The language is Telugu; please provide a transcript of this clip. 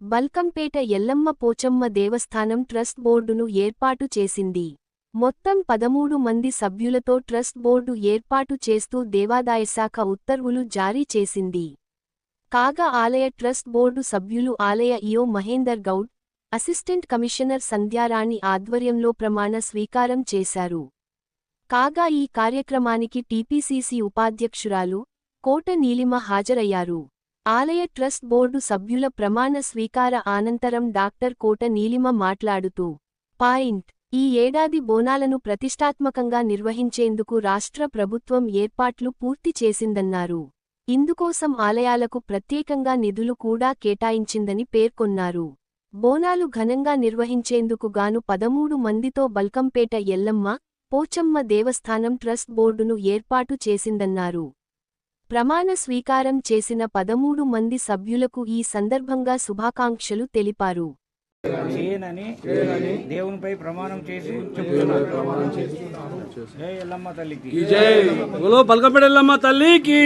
బల్కంపేట ఎల్లమ్మ పోచమ్మ దేవస్థానం ట్రస్ట్ బోర్డును ఏర్పాటు చేసింది. మొత్తం పదమూడు మంది సభ్యులతో ట్రస్ట్ బోర్డు ఏర్పాటు చేస్తూ దేవాదాయశాఖ ఉత్తర్వులు జారీ చేసింది. కాగా ఆలయ ట్రస్ట్ బోర్డు సభ్యులు ఆలయ EO Mahender Goud assistant commissioner Sandhyarani ఆధ్వర్యంలో ప్రమాణ స్వీకారం చేశారు. కాగా ఈ కార్యక్రమానికి టీపీసీసీ ఉపాధ్యక్షురాలు కోట నీలిమ హాజరయ్యారు. ఆలయ ట్రస్ట్ బోర్డు సభ్యుల ప్రమాణ స్వీకార అనంతరం డాక్టర్ కోట నీలిమ మాట్లాడుతూ పాయింట్ ఈ ఏడాది బోనాలను ప్రతిష్టాత్మకంగా నిర్వహించేందుకు రాష్ట్ర ప్రభుత్వం ఏర్పాట్లు పూర్తి చేసిందన్నారు. ఇందుకోసం ఆలయాలకు ప్రత్యేకంగా నిధులు కూడా కేటాయించిందని పేర్కొన్నారు. బోనాలు ఘనంగా నిర్వహించేందుకు గాను పదమూడు మందితో బల్కంపేట ఎల్లమ్మ పోచమ్మ దేవస్థానం ట్రస్ట్ బోర్డును ఏర్పాటు చేసిందన్నారు. ప్రమాణ స్వీకారం చేసిన పదమూడు మంది సభ్యులకు ఈ సందర్భంగా శుభాకాంక్షలు తెలిపారు. చేయనని దేవునిపై ప్రమాణం చేసి జై ఎల్లమ్మ తల్లికి. తల్లికి.